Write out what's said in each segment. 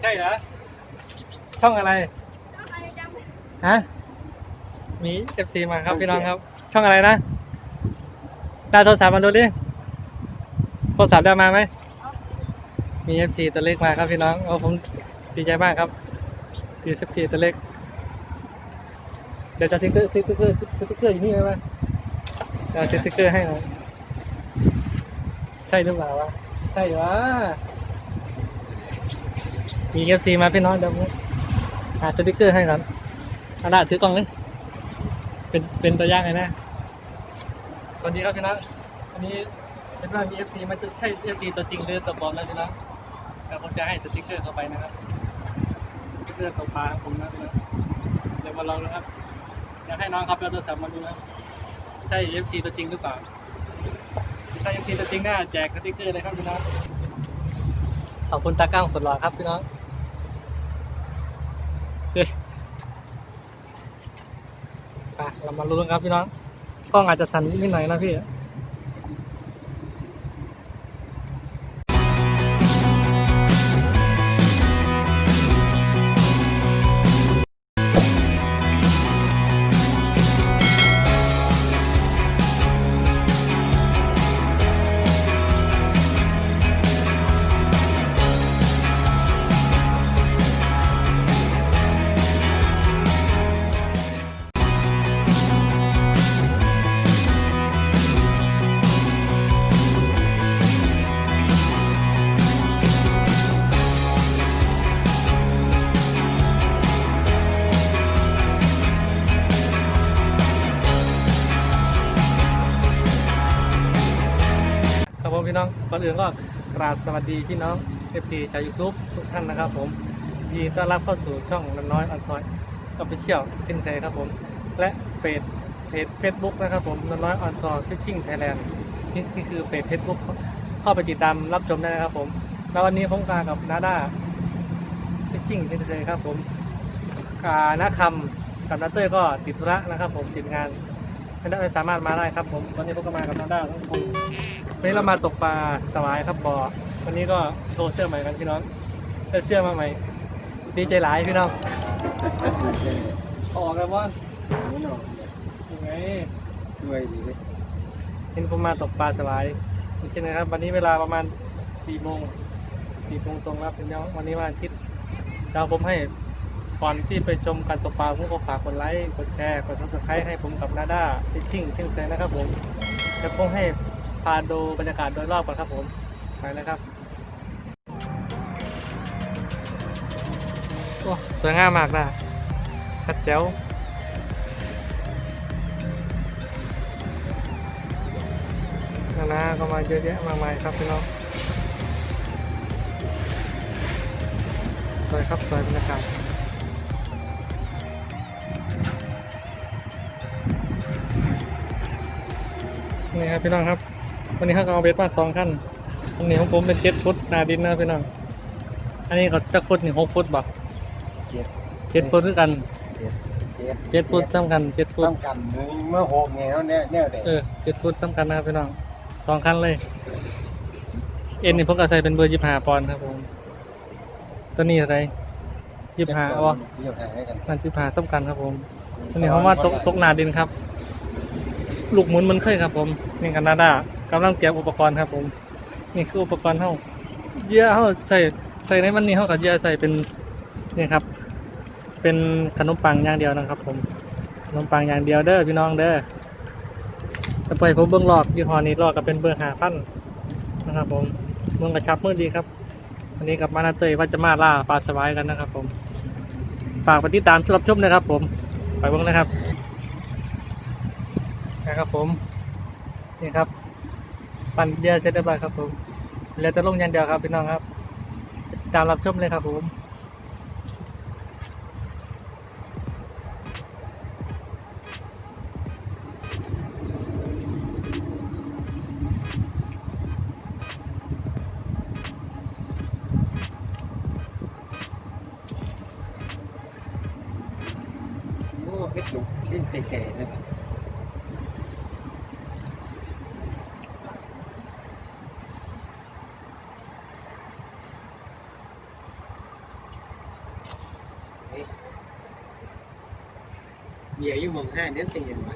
ใช่เหรอ ช่องอะไร ฮะ มีเอฟซีมาครับพี่น้องครับ ช่องอะไรนะดาวโทรศัพท์มาดูดิ โทรศัพท์ได้มาไหม มีเอฟซีตัวเล็กมาครับพี่น้องโอ้ผมดีใจมากครับดีเอฟซีตัวเล็ก เดี๋ยวจะสติ๊กเกอร์สติ๊กเกอร์สติ๊กเกอร์อยู่นี่ไหมจะสติ๊กเกอร์ให้หน่อยใช่หรือเปล่าวะ ใช่วะ มีเอฟซีมาพี่น้องเดี๋ยวผมหาสติกเกอร์ให้ก่อนเอาละถือกล้องเลยเป็นเป็นตัวอย่างเลยนะสวัสดีครับพี่น้องอันนี้เป็นว่ามีเอฟซีมันจะใช่เอฟซีตัวจริงหรือตัวปลอมนะพี่น้องเดี๋ยวผมจะให้สติกเกอร์เข้าไปนะครับสติกเกอร์ตัวปลาของผมนะพี่น้องเดี๋ยวมาลองนะครับอยากให้น้องครับเอาโทรศัพท์มาดูนะใช่เอฟซีตัวจริงหรือเปล่าถ้าเอฟซีตัวจริงน่าแจกสติกเกอร์เลยครับพี่น้องขอบคุณตากล้องสุดหล่อครับพี่น้อง เฮ้ยไปเรามาลุ้นครับพี่น้องกล้องอาจจะสั่นนิดหน่อยนะพี่ อนอื่นก็กราบสวัสดีพี่น้อง FC ชาว YouTube ทุกท่านนะครับผมยินดีต้อนรับเข้าสู่ช่องน้ำน้อยอันทอยออฟฟิเชียลเช่นเคยครับผม และเพจเพจเฟซบุ๊กนะครับผมน้ำน้อยอันทอยฟิชชิ่งไทยแลนด์นี่นี่คือเพจเฟซบุ๊กเข้าไปติดตามรับชมได้นะครับผมแล้ววันนี้ผมมากับนาด้าฟิชชิ่งเช่นเคยครับผมกานาคำกับนาเต้ยก็ติดธุระนะครับผมติดงานไม่ได้ไม่สามารถมาได้ครับผมวันนี้ผมก็มากับนาด้าทั้งคู่ วันนี้เรามาตกปลาสวายครับบอ่อวันนี้ก็โชว์เสื้อใหม่กันพี่น้องได้เสื้อมาใหม่ดีใจหลายพี่น้องออกแล้วว่ายังไงช่วยดีเลยเห็นผมมาตกปลาสวายจริงๆนะครับ วันนี้เวลาประมาณสี่โมงสี่โมงตรงแล้วเป็นยังวันนี้วันอาทิตย์เดี๋ยวผมให้ก่อนที่ไปชมการตกปลาผมก็ฝากกดไลค์กดแชร์กดซับสไครต์ให้ผมกับนาด้าฟิชชิ่งเช่นเคยนะครับผมเดี๋ยวผมให้ พาดูบรรยากาศโดยรอบก่อนครับผม ไปเลยครับโอ้สวยงามมากนะชัดแจ๋วนานาก็มาเยอะแยะมากมายครับพี่น้องสวยครับสวยบรรยากาศนี่ครับพี่น้องครับ วันนี้เขาก็เอาเบสมาสองขั้นอันนี้ของผมเป็นเจ็ดฟุตหนาดินนะพี่น้อง อันนี้ก็จะฟุตนี่หกฟุตบ่เจ็ดเจ็ดฟุตด้วยกันเจ็ดเจ็ดเจ็ดฟุตสำคัญเจ็ดฟุตต้องกันเมื่อหกไงแล้วแน่แน่เด็กเออเจ็ดฟุตสำคัญนะครับพี่น้องสองคันเลย เอ็นนี่ผมก็ใส่เป็นเบอร์ยี่ห้าปอนด์ครับผมตัวนี้อะไรยี่ห้าอ๋อยี่ห้าให้กันนั่นยี่ห้าสำคัญครับผมตัวนี้เขาว่าตกตกหนาดินครับ ลูกหมุนมันเคยครับผมนี่กันนาดา กำลังเตรียมอุปกรณ์ครับ ผม นี่คืออุปกรณ์เขาเยื่อเขาใส่ใส่ในมันนี้เขากับเยื่อใส่เป็นนี่ครับ เป็นขนมปังอย่างเดียวนะครับ ผมขนมปังอย่างเดียวเด้อพี่น้องเด้อจะปล่อยผมเบิ้องหลอกยี่ห้อนี้หลอกกับเป็นเบอร์หาพันนะครับ ผมเบิ้งกระชับมือดีครับวันนี้กับมานาเตยว่าจะมาล่าปลาสวายกันนะครับ ผม ฝากไปติดตามรับชมนะครับ ผมไปเบิ้งนะครับนะครับผมนี่ครับ ปั่นเหยื่อเสร็จเรียบร้อยครับผมเหลือแต่ลงอย่างเดียวครับพี่น้องครับ ตามรับชมเลยครับผม เบียร์ยู่หมองห้าเนี่เป็นยังไง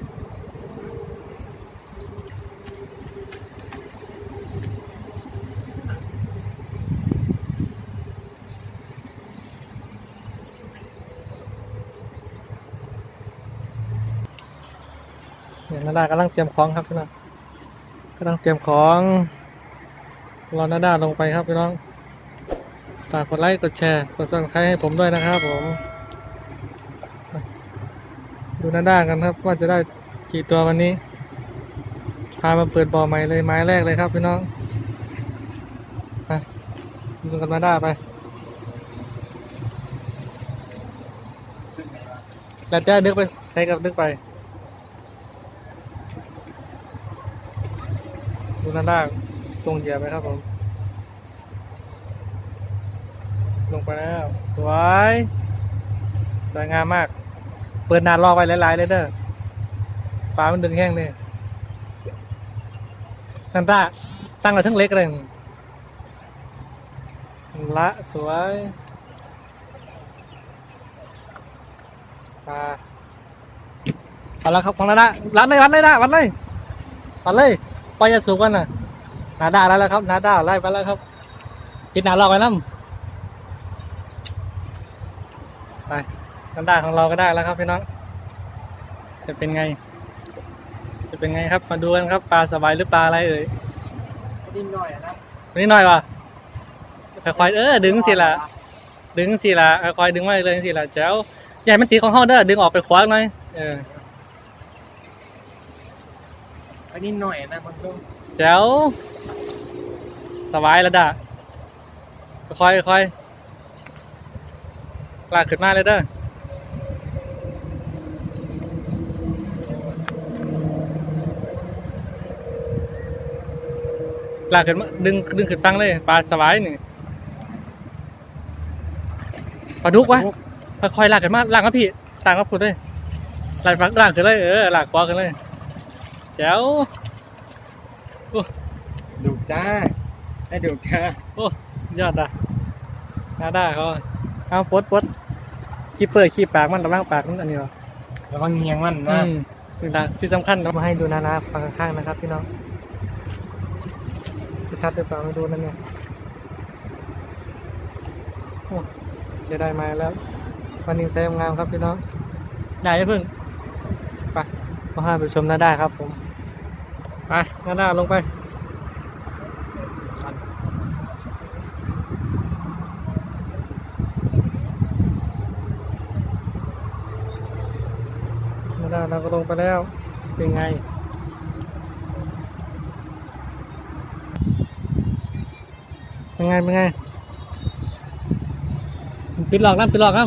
เนี่ยนาดากำลังเตรียมของครับพี่น้องกำลังเตรียมของรอนาดาลงไปครับพี่น้องฝากกดไลค์กดแชร์กดซับสไครต์ให้ผมด้วยนะครับผม ดูนาดากันครับ ว่าจะได้กี่ตัววันนี้ พามาเปิดบ่อใหม่เลยไม้แรกเลยครับพี่น้องไปดูกันนาดาไปแล้วจะดึกไปใส่กับดึกไปดูนาด้าลงเหยียบไปครับผมลงไปแล้ว สวย สวยงามมาก เปิดนานรอไปหลายๆเลยเด้อปลามันดึงแห้งเลยนันตาตั้งเอาทั้งเล็กเลยละสวยปลาเอาละครับของนาด้ารัดเลยรัดเลยนะรัดเลยรัดเลยปล่อยจะสูงกันน่ะนาด้าแล้วแล้วครับนาด้าไล่ไปแล้วครับปิดหนาเราไปน้ำไป นาด้าของเราก็ได้แล้วครับพี่น้อง จะเป็นไง จะเป็นไงครับ มาดูกันครับปลาสบายหรือปลาอะไรเอ่ยนิดหน่อยนะวันนี้หน่อยว่ะค่อยๆเออดึงสิละดึงสิละค่อยๆดึงไว้เลยสิละแจ๋วใหญ่มันตีของห้องเด้อดึงออกไปขวางหน่อยเอออันนี้หน่อยนะมันก็แจ๋วสบายแล้วด่าค่อยๆค่อยๆลากขึ้นมาเลยเด้อ ลากขึ้นมาดึงดึงขึ้นฟังเลย ปลาสบายนี่ปลาดุกวะค่อยๆลากขึ้นมาลากมาพี่ต่างกับคุณเลยลากฟังลากขึ้นเลยเออลากขวาขึ้นเลยแจ๋วดุจ้าให้ดุจ้าโอ้ยอดอะนาด้าเขาเอาปลดปลดกีเปิดขี้ปากมันระว่างปากมันอันนี้เหรอระวังเงียงมันอืนะมนี่ละที่สำคัญเรามาให้ดูนานาฟังข้างๆนะครับพี่น้องจะ ชัดหรือเปล่าไม่ดูนั่นเนี่ยโอ้จะได้มาแล้ววันนี้แซมงามครับพี่น้อง ได้ยังพึ่งไปมาห้าไปชมนาด้าครับผมไปนาด้าลงไปไม่ได้เราก็ลงไปแล้วเป็นไง เป็นไง เป็นไง ปิดหลอกน้ำปิดหลอกน้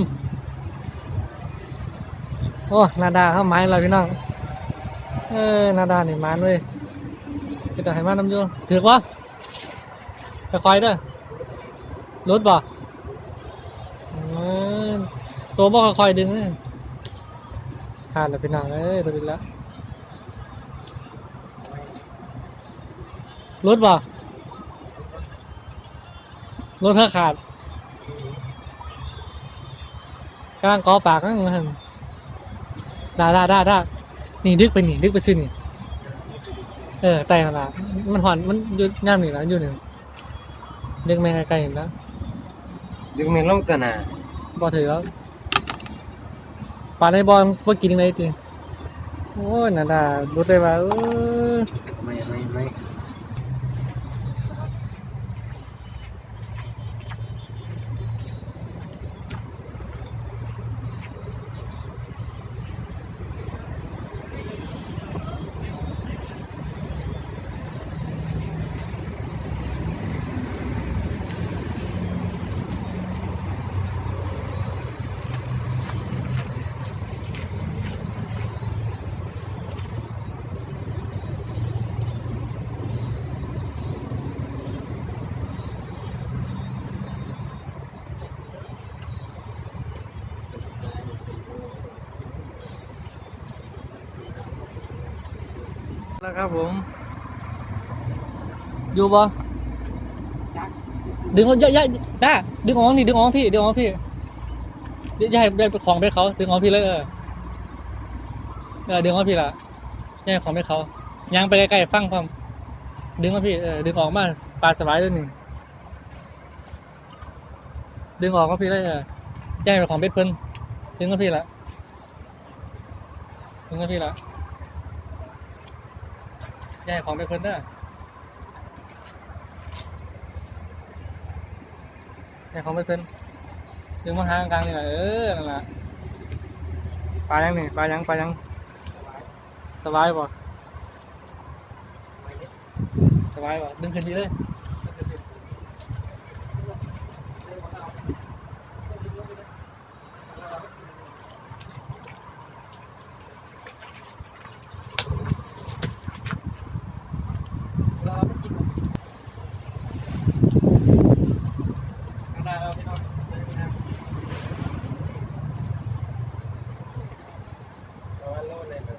ำโอ้นาดาเข้าไม้เราพี่น้อง เออนาดานี่มานเว้ยไปต่อให้มาน้ำยูถือวะคอยๆเด้อรถบ่ตัวบ่คอยดึงเลยขาดแล้วพี่น้องเอ้ยตัวนี้ละรถบ่ รถเธอขาดกำลังกอปากนั่นมันด่าด่าด่าด่านี่ดึกไปนี่ดึกไปซื้อนี่เออแต่ละมันหอนมันอยุดย่ามนี่ละอยู่หนึ่งดึกแม่งไกลๆเห็นแล้วดึงเมนลงตะหนาบอถือแล้วปลาในบอลเมื่อกินยังไงตีโอ้ยน่าด่ารู้ได้ว่าเออไม่ไม่ไม่ แล้วครับผม อยู่บ่ดึงเยอะๆได้ดึงออกนี่ดึงออกพี่ดึงออกพี่อย่าให้อย่ของไปเขาดึงของพี่เลยเออเออดึงของพี่ละอย่าให้ของไปเขายางไปใกล้ๆฟังความดึงมาพี่เออดึงออกมาปลาสบายด้วยหนี่งดึงออกมาพี่เลยเอออย่าให้ไปของเบ็ดเพิ่นดึงมาพี่ละดึงมาพี่ละ ย่าให้ของไปเพิ่นเด้อย่าให้ของไปเพิ่นดึงมาหางกลางนี่แหละเออนั่นแหละปลายังนี่ปลายังปลายังสบายป่ะสบายป่ะดึงขึ้นดีเลยได้แล้วพี่น้อง เอาวันโลดเลยครับ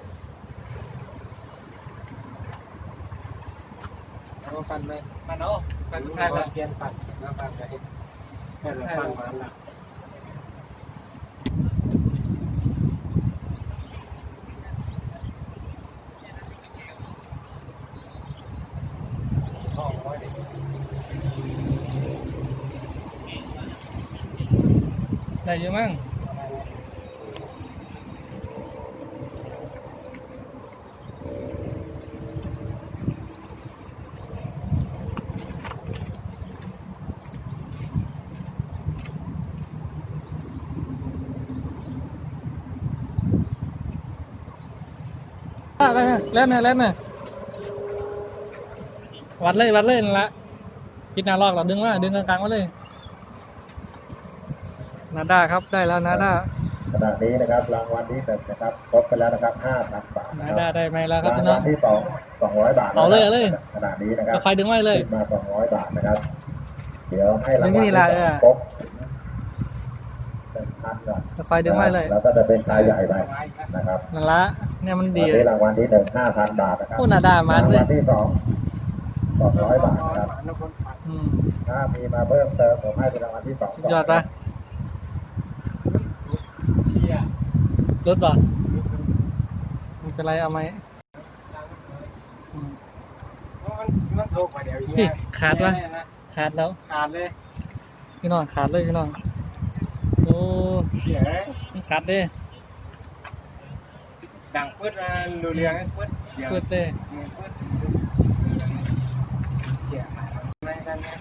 เอา ปันไปปันเอาปันทุกทางเลเลยเทียนปัดแล้วปัดไปแค่เราฟังมันละท้องร้อยเด็กได้เยอะมั้ง อะไรนะเล่นนะเล่นนะวัดเลยวัดเลยนั่นละคิดนาลอกเราดึงว่าดึงกลางๆมาเลย นาด้าครับได้แล้วนาด้าขณะนี้นะครับรางวัลที่หนึ่งนะครับครบไปแล้วนะครับห้าพันบาทนาด้าได้ไหมแล้วครับรางพี่น้วัองลที่สองสองร้อยบาทเอาเลยเอาเลยขณะนี้นะครับก็คอยดึงไว้เลยมาสองร้อยบาทนะครับ เดี๋ยวให้รางวัลที่สองครบเป็นพันก่อนก็คอยดึงไว้เลยแล้วก็จะเป็นชายใหญ่ไปนะครับนั่นละ เนี่ยมันดีอันเลนี้ยรางวัลที่หนึ่งห้าพันบาทนะครับโอ้นาด้ามาราเลงยวัลที่สองสองร้อยบาทนะครับแล้วคนปัดอืมถ้ามีมาเพิ่มเติมผมให้เป็นรางวัลที่สองสุดยอดปะเชียร์รถบ่ไม่เป็นไรเอาไหมอืมเพราะมันมันโทรกว่าเดี๋ยวพี่ขาดวะแน่ๆนะขาดแล้วขาดเลยพี่น้องขาดเลยพี่น้องโอ้เชียร์มันขาดเด้ ดังปึ๊ดมาดูเรียงให้ปึ๊ดเดี๋ยวเปิดเด้มือปึ๊ดเชียร์ไม่กันนะ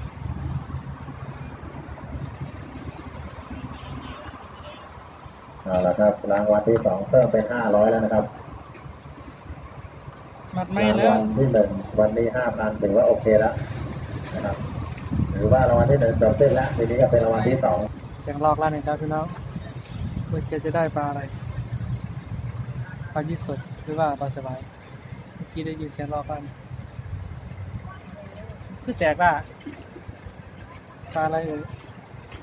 เอาละครับรางวัลที่สองเพิ่มเป็นห้าร้อยแล้วนะครับมัดไม่รางแล้ววัลที่หนึ่งวันนี้ห้าพันถือว่าโอเคแล้วนะครับถือว่ารางวัลที่หนึ่งจบสิ้นแล้วทีนี้ก็เป็นรางวัลที่สองเสียงลอกแล้วนี่ครับพี่น้องเมื่อกี้จะได้ปลาอะไรปลายี่สดหรือว่าปลาสบายเมื่อกี้ได้ยินเสียงลอกกันคือแจกล่ะปลาอะไรเอ่ย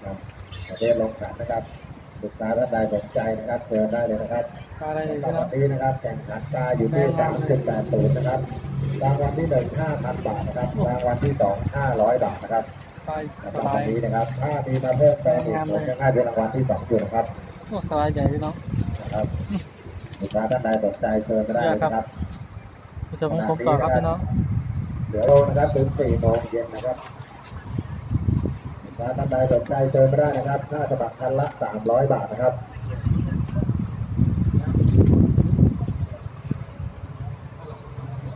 ครับประเทศลงขันนะครับลูกค้าท่านใดสนใจนะครับเชิญได้เลยนะครับปลาอะไรเอ่ยสำหพี่รัน้บองวันนี้นะครับแข่งขันปลาอยู่ที่สามสิบแปดศูนย์นะครับรางวัลที่หนึ่งห้าพันบาทนะครับรางวัลที่สองห้าร้อยบาทนะครับปลาสสำหรับบาวัยนนี้นะครับถ้ามีมาเพิ่มเติมอีกผมจะให้เป็นรางวัลที่สองอยู่นะครับโอ้สบายใหญ่พี่น้องนะครับ ลูกค้าท่านใดสนใจเชิญมาได้เลยนะครับผู้ชมของผมต่อครับพี่น้องเดี๋ยวนะครับถึงสี่โมงเย็นนะครับลูกค้าท่านใดสนใจเชิญมาได้นะครับค่าสมัครคันละสามร้อยบาทนะครับ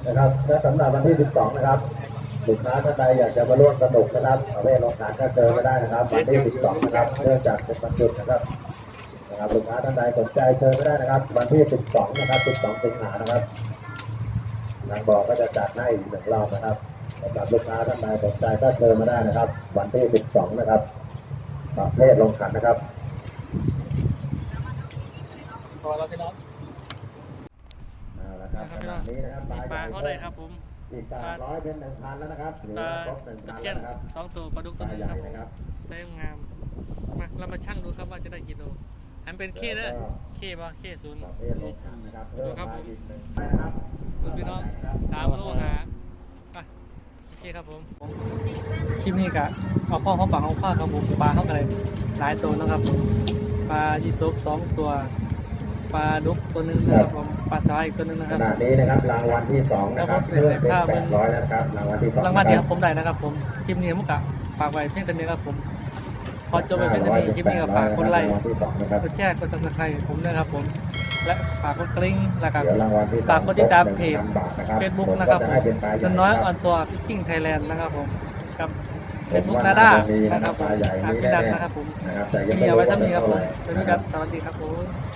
นะครับและสำหรับวันที่ 12 นะครับลูกค้าท่านใดอยากจะมาร่วมสนุกนะครับเอาเวลงทานก็เจอมาได้นะครับวันที่ 12 นะครับเนื่องจากเป็นวันหยุดนะครับ นะครับลูกค้าท่านใดสนใจเชิญมาได้นะครับ วันที่ 12 นะครับ 12 สิงหานะครับทางบอกก็จะจัดให้อีกหนึ่งรอบนะครับสำหรับลูกค้าท่านใดสนใจก็เชิญมาได้นะครับ วันที่ 12 นะครับประเภทลงขันนะครับพอแล้วพี่น้องเอาละครับนะครับขพี่น้องณะนี้นะครับมีปลาเขาได้ครับผมอีก300เป็น1,000แล้วนะครับหรือปลาว่าครบตะ1,000เพียแล้วนนะครับสองตัวปลาดุกปตัวลาหนึงใหญ่ครับนะครับไซส์งามมาเรามาชั่งดูครับว่าจะได้กี่โล อันเป็นเคเด้อเคป่ะเคศูนย์ประเภทลงขันนะครับเพิ่มครับมาผมอีกหนึ่งไปนะครับคุณพี่น้องสามโลหาไปโอเคครับผมคลิปนี้กะเอาข้อเขาปังเอาข้อครับผมปลาเข้าไปเลยหลายตัวนะครับผมปลายีสบสองตัวปลาดุกตัวหนึงนะครับผมปลาสายอีกตัวหนึงนะขครับณะนี้นะครับรางวัลที่สองนะครับเพิ่มเป็นแปดร้อยนะครับรางวัลที่สองรางวัลที่ผมได้นะครับผมคลิปนี้มุกอะฝากไว้เพียงเท่านี้ครับผม พอจบไปเป็นเท่านี้คลิปนี้ก็ฝากกดไลค์รางวัลที่สองนะครับกดแชร์กดซับสไครต์ผมด้วยครับผม และฝากกดกริ๊งแล้วก็เดี๋ยวรางวัลที่สองฝากกดติดตามเพจ1,000บาทนะครับเฟซบุ๊กนะครับผมจะให้เป็นปลาใหจญ่นน้อยะอคอรับนทัวร์พิชชิ่งไทยแลนด์นะครับผมกับเฟผมซบุ๊กว่านาด้าน่าจะมีนะนะคครัรับบผมปลาใหญ่อ่านี่พี่ดันแน่ๆนะครับผมนะครับแต่คยัลิงปไม่นี้เอารู้ไว้ว่าเท่านี้เป็นครับเท่าผมไหร่สวัสดีครับสวัสดีครับผม